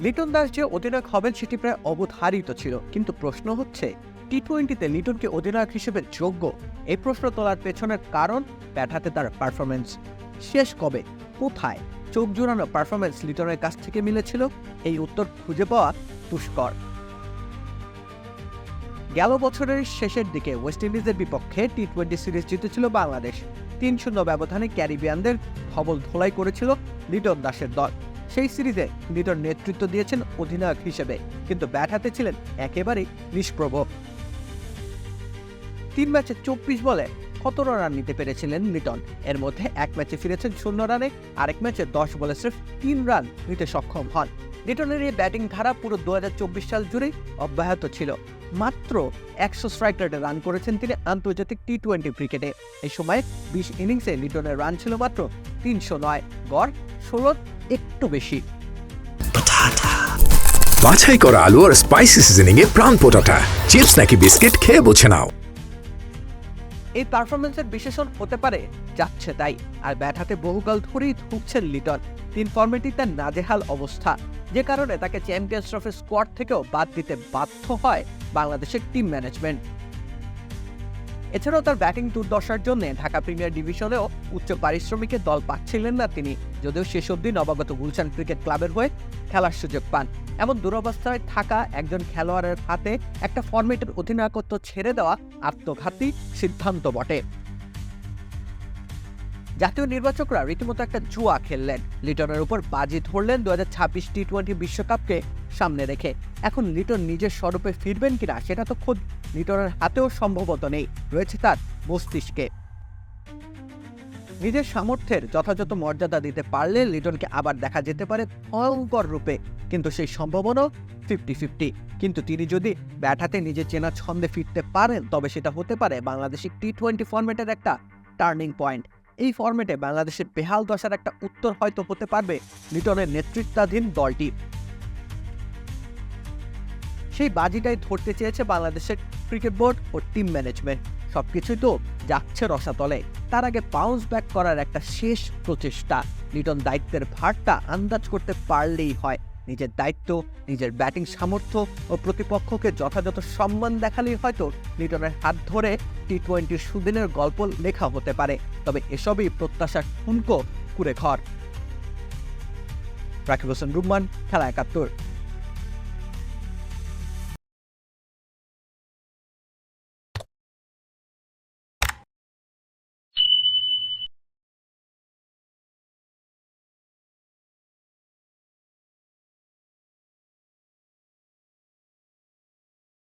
লিটন দাস যে অধিনায়ক হবেন সেটি প্রায় অবধারিত ছিল। কিন্তু প্রশ্ন হচ্ছে টি টোয়েন্টিতে লিটনকে অধিনায়ক হিসেবে যোগ্য এই প্রশ্ন তোলার পেছনের কারণ ব্যাটাতে তার পারফরমেন্স শেষ কবে? কোথায়? চোখ জোড়ানো পারফরমেন্স লিটনের কাছ থেকে মিলেছিল? এই উত্তর খুঁজে পাওয়া দুষ্কর। গেল বছরের শেষের দিকে ওয়েস্ট ইন্ডিজের বিপক্ষে টি টোয়েন্টি সিরিজ জিতেছিল বাংলাদেশ। তিন শূন্য ব্যবধানে ক্যারিবিয়ানদের খবল ধোলাই করেছিল লিটন দাসের দল। সেই সিরিজে লিটন নেতৃত্ব দিয়েছেন অধিনায়ক হিসেবে, কিন্তু ব্যাট হাতে ছিলেন একেবারেই নিষ্প্রভ। তিন ম্যাচে চব্বিশ বলে সতেরো রান নিতে পেরেছিলেন লিটন এর মধ্যে এক ম্যাচে ফিরেছেন শূন্য রানে, আরেক ম্যাচে দশ বলে স্রেফ তিন রান নিতে সক্ষম হন। লিটনের এই ব্যাটিং ধারা পুরো দুহাজার চব্বিশ সাল জুড়েই অব্যাহত ছিল। মাত্র একশো স্ট্রাইক রেটে রান করেছেন তিনি আন্তর্জাতিক টি টোয়েন্টি ক্রিকেটে। এই সময় বিশ ইনিংসে লিটনের রান ছিল মাত্র তিনশো নয়, গড় ষোলো একটু বেশি। বাছাই করা আলু আর স্পাইসি সিজনিং এ প্রাণ পোটাটা। চিপস নাকি বিস্কিট খেয়ে বোঝে নাও। এই পারফরমেন্সের বিশেষণ হতে পারে, যাচ্ছে তাই। আর ব্যাট হাতে বহুকাল ধরেই ধুকছেন লিটন। তিন ফর্মেটই তার নাজেহাল অবস্থা। যে কারণে তাকে চ্যাম্পিয়ন্স ট্রফি স্কোয়াড থেকেও বাদ দিতে বাধ্য হয় বাংলাদেশের টিম ম্যানেজমেন্ট এছাড়াও তার ব্যাটিং দুর্দশার জন্য ঢাকা প্রিমিয়ার ডিভিশনেও উচ্চ পারিশ্রমিকের দল পাচ্ছিলেন না তিনি। যদিও শেষ অবধি নবাগত গুলশান ক্রিকেট ক্লাবের হয়ে খেলার সুযোগ পান। এমন দুরবস্থায় থাকা একজন খেলোয়াড়ের হাতে একটা ফরম্যাটের অধিনায়কত্ব ছেড়ে দেওয়া আত্মঘাতী সিদ্ধান্ত বটে। জাতীয় নির্বাচকরা রীতিমতো একটা জুয়া খেললেন। লিটনের উপর বাজি ধরলেন দু হাজার ছাব্বিশ টি টোয়েন্টি বিশ্বকাপকে সামনে রেখে। এখন লিটন নিজের স্বরূপে ফিরবেন কিনা সেটা তো খোদ লিটনের হাতেও সম্ভবত নেই। রয়েছে তার মস্তিষ্কে। নিজের সামর্থ্যের যথাযথ মর্যাদা দিতে পারলে লিটনকে আবার দেখা যেতে পারে ভয়ঙ্কর রূপে। কিন্তু সেই সম্ভাবনাও ফিফটি ফিফটি কিন্তু তিনি যদি ব্যাট হাতে নিজের চেনা ছন্দে ফিরতে পারেন, তবে সেটা হতে পারে বাংলাদেশের টি টোয়েন্টি ফরম্যাটের একটা টার্নিং পয়েন্ট এই ফরম্যাটে বাংলাদেশের বেহাল দশার একটা উত্তর হয়তো হতে পারবে লিটনের নেতৃত্বাধীন দলটি। সেই বাজিটাই ধরতে চেয়েছে বাংলাদেশের ক্রিকেট বোর্ড ও টিম ম্যানেজমেন্ট। সবকিছুই তো যাচ্ছে রসাতলে। তার আগে বাউন্স ব্যাক করার একটা শেষ প্রচেষ্টা। লিটন দায়িত্বের ভারটা আন্দাজ করতে পারলেই হয়। নিজের দায়িত্ব, নিজের ব্যাটিং সামর্থ্য ও প্রতিপক্ষকে যথাযথ সম্মান দেখালেই হয়তো লিটনের হাত ধরে টি টোয়েন্টির সুদিনের গল্প লেখা হতে পারে। তবে এসবই প্রত্যাশার ঠুনকো কুড়ে ঘর রাকিব হোসেন রুম্মান খেলা একাত্তর।